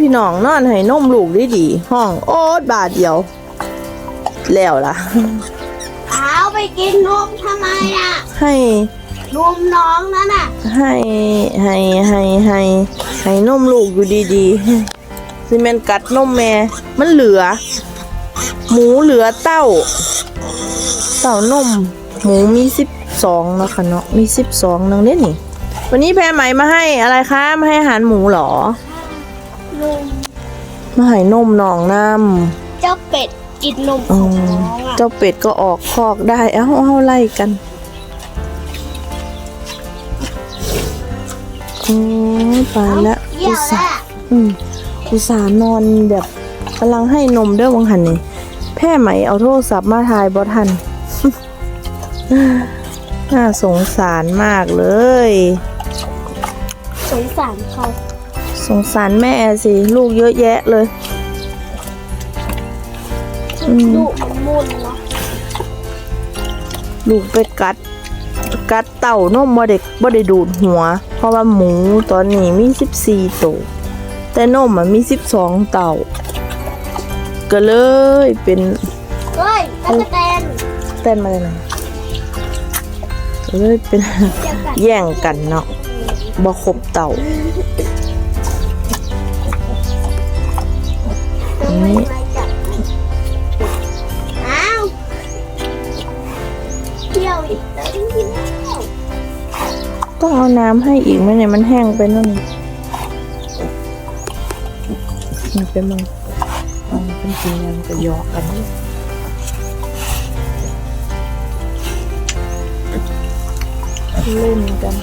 พี่น้องนอนให้นมลูกดีดีๆห้องโอ๊ตบาทเดียว แล้วล่ะ เอาไปกินนมทำไมอะให้ นมน้องนั่นน่ะให้ให้ให้ให้ให้นมลูกอยู่ดีๆซีเมนกัดนมแม่ มันเหลือ หมูเหลือเต้า เต้านม หมูมีสิบสองเนาะค่ะเนาะมีสิบสองนังเล่นนี่ วันนี้แพรไหมมาให้อะไรคะ มาให้อาหารหมูเหรอ นมมาให้นมน้องน้เจ้าเป็ดกินนมำขอืองมน้องอะเจ้าเป็ดก็ออกคอกได้ เอ้าเอาไล่กันโอ้ยไปแล้วเยี่ยวส่าแล้วห์อืมอุตส่าห์นอนแบบกำลังให้นมเด้วยวังหันนี่แพ่ไหมเอาโทรศัพท์มาถ่ายบอทัน น่าสงสารมากเลย สงสารเขา สงสารแม่สิ ลูกเยอะแยะเลยอืมลูกมันมุ่นเนาะลูกไปกัด กัดเต่านมบ่เด็กบ่ได้ดูดหัว เพราะว่าหมูตอนนี้มีสิบสี่ตัวแต่นมมันมีสิบสองเต่า ก็เลยเป็นเฮ้ยตะกะแตนเต้นมาเลยนะก็เลยเป็นเดี๋ยวกัดแย่งกันเนาะบ่ครบเต่า ทำไมมาจับอ้าวเที่ยวอีกแล้วต้องเอาน้ำให้อีกไหมเนี่ยมันแห้งไปนั่นมันเป็นมันมันเป็นจริงมันก็หยอกกันนี่เล่นกัน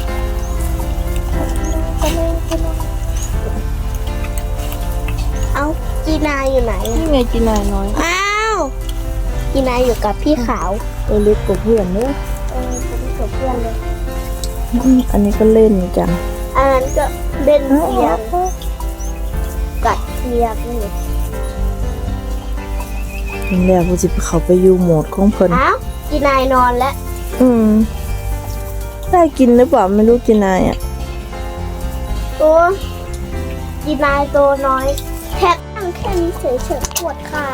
เอาจีนาอยู่ไหนนี่ไงจีนายน้อยอ้าวจีนาอยู่กับพี่ขาวตัวเล็กกว่าเพื่อนเนอะเออเป็นกับเพื่อนเลยอืมอันนี้ก็เล่นจังอันนั้นก็เล่นเสียงกัดเสียงนี่เห็นแล้วกูจะเขาไปอยู่โหมดของเพิ่นอ้าวจีนายนอนแล้วอืมได้กินหรือเปล่าไม่รู้จีนายอะตัวจีนายตัวน้อยแค่ตั้ง แค่นี้เฉยๆปวดขา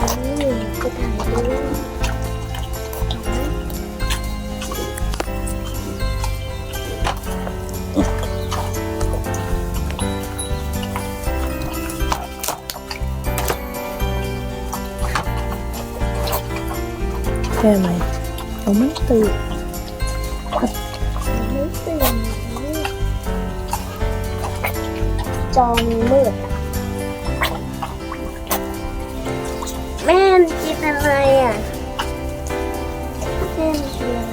อืมจะถ่ายรูแค่ไหมเอาไม่ตื่น ไม่ตื่นจอมมืดแม่กินอะไรอะแม่กินอะไร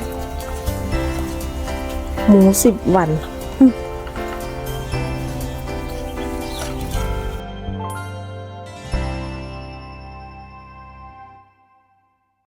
หมูสิบวัน